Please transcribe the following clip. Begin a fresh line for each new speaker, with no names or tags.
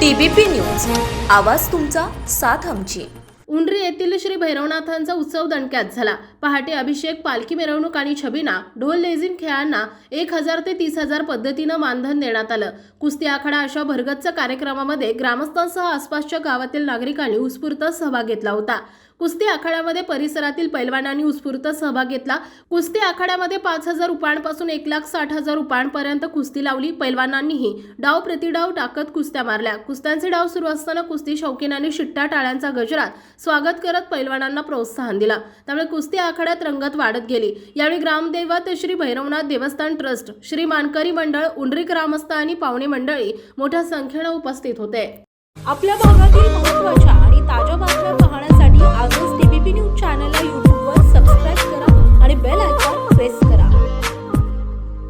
TBP news. आवाज तुमचा साथ आमची.
उंड्री येथील श्री भैरवनाथांचा उत्सव दणक्यात झाला. पहाटे अभिषेक पालखी मिरवणूक आणि छबिना ढोल लेझिम खेळांना एक हजार ते तीस हजार पद्धतीनं मानधन देण्यात आलं. कुस्ती आखाडा अशा भरगच्च कार्यक्रमामध्ये ग्रामस्थांसह आसपासच्या गावातील नागरिकांनी उत्स्फूर्त सहभाग घेतला होता. कुस्ती आखाड्यामध्ये परिसरातील पैलवानांनी उत्स्फूर्त सहभाग घेतला. कुस्ती आखाड्यामध्ये पाच हजार रुपयांपासून एक लाख साठ हजार रुपयांपर्यंत कुस्ती लावली पैलवानांनीही. डाव प्रतिडाव टाकत कुस्त्या मारल्या. कुस्त्यांचे डाव सुरू असताना कुस्ती शौकीनांनी शिट्ट्या टाळ्यांचा गजरात स्वागत करत पैलवानांना प्रोत्साहन दिला. त्यामुळे कुस्ती आखाड्यात रंगत वाढत गेली. यावेळी ग्रामदैवत श्री भैरवनाथ देवस्थान ट्रस्ट श्री मानकरी मंडळ उंडरी ग्रामस्थ आणि पाहुणे मंडळी मोठ्या संख्येनं उपस्थित होते.
आपल्या भागातील